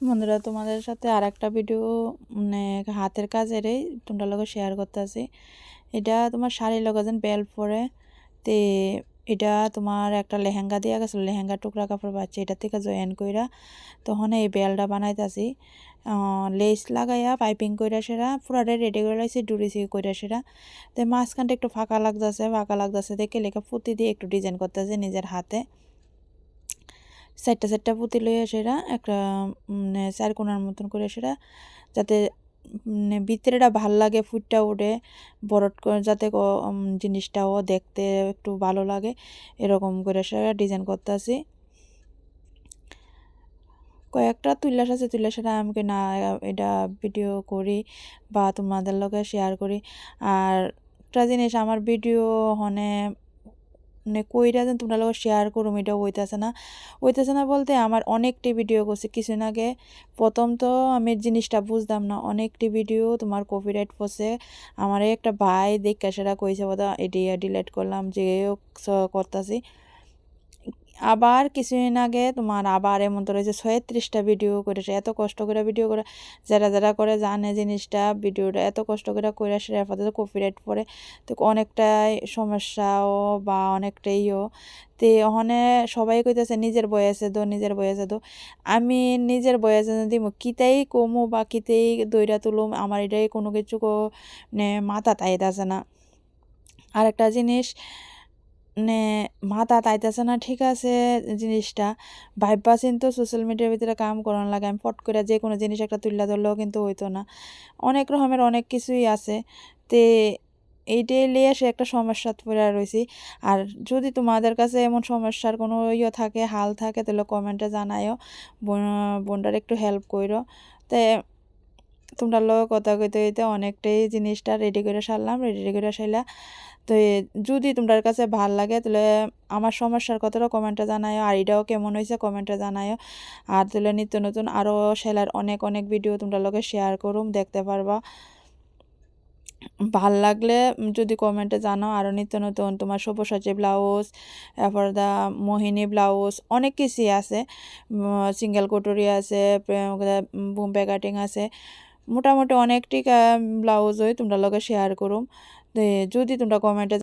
বন্ধুরা, তোমাদের সাথে আর একটা ভিডিও মানে হাতের কাজেরই তোমরা লগে শেয়ার করতেছি। এটা তোমার শাড়ির লগে যেন বেল পরে, তে এটা তোমার একটা লেহেঙ্গা দিয়া গেছিল লেহেঙ্গা টুকরা কাপড় পাচ্ছে এটা থেকে জয়েন কইরা তখন এই বেলটা বানাইতাছি। লেস লাগাইয়া পাইপিং কইরা সেরা, পুরাটা রেডি করে লাইছি ডুরিছি কইরা সেরা। তো মাঝখানটা একটু ফাঁকা লাগতেছে ফাঁকা লাগতেছে দেখে লেখা পুঁতি দিয়ে একটু ডিজাইন করতেছে নিজের হাতে। চারটা চারটা পুঁতি লইয়া সেরা, একটা চার কোনার মতন করে সেরা, যাতে ভিতরেটা ভালো লাগে, ফুটটা উঠে বরট করে যাতে জিনিসটাও দেখতে একটু ভালো লাগে, এরকম করে সেরা ডিজাইন করতেছি। কয়েকটা তুললা আছে তুললা সেটা আমাকে না, এটা ভিডিও করি বা তোমাদের লোকে শেয়ার করি। আর একটা জিনিস, আমার ভিডিও হনে মানে কইরা যেন তোমরা লোক শেয়ার করুম, এটা হইতেছে না। হইতেছে না বলতে আমার অনেকটি ভিডিও করছি কিছুদিন আগে। প্রথম তো আমি জিনিসটা বুঝতাম না, অনেকটি ভিডিও তোমার কপিরাইট পড়ছে। আমার একটা ভাই দেখা সেটা কইছে বোধ এটি ডিলেট করলাম, যে করতেছি। আবার কিছুদিন আগে তোমার আবার এমন তো রয়েছে ছয়ত্রিশটা ভিডিও করেছে এত কষ্ট করে ভিডিও করে যারা যারা করে জানে জিনিসটা ভিডিওটা এত কষ্ট করে করে সেটা আপাতত কপিরাইট পরে তো অনেকটাই সমস্যাও বা অনেকটাইও তে ওখানে সবাই কইতেছে, নিজের বয়সে দো, নিজের বয়সে দো। আমি নিজের বয়সে যদি কিতাই কমু বা কিতেই দইরা তুলুম, আমার এটাই কোনো কিছু মানে মাথা তাইতাছে না। আর একটা জিনিস মানে মাথা তাইতেছে না, ঠিক আছে জিনিসটা। ভাইবা চিন্তা সোশ্যাল মিডিয়ার ভিতরে কাম করার লাগে। আমি ফট করে যে কোনো জিনিস একটা তুললা ধরলেও কিন্তু হইতো না। অনেক রকমের অনেক কিছুই আছে। তে এইটাই নিয়ে সে একটা সমস্যা পড়ে রয়েছি আর যদি তোমাদের কাছে এমন সমস্যার কোনো ইয়ে থাকে, হাল থাকে, তাহলে কমেন্টে জানাইও বোনটার একটু হেল্প করো তে তোমরা লোক কথা কইতে কইতে অনেকটাই জিনিসটা রেডি করে সারলাম রেডি করে সাইলা। তো যদি তোমার কাছে ভালো লাগে তাহলে আমার সমস্যার কথাটা কমেন্টে জানায় আর এটাও কেমন হয়েছে কমেন্টে জানায় আর তাহলে নিত্য নতুন আরও সেলার অনেক অনেক ভিডিও তোমরা লোকে শেয়ার করুম, দেখতে পারবা। ভালো লাগলে যদি কমেন্টে জানাও আরও নিত্য নতুন তোমার সব্যসাচী ব্লাউজ তারপর দা মোহিনী ব্লাউজ, অনেক কিছুই আছে। সিঙ্গেল কটরি আছে বোম্বে কাটিং আছে। মোটামুটি অনেকটি ব্লাউজ হয় তোমরা লগে শেয়ার করুম। যদি তোমরা কমেন্টে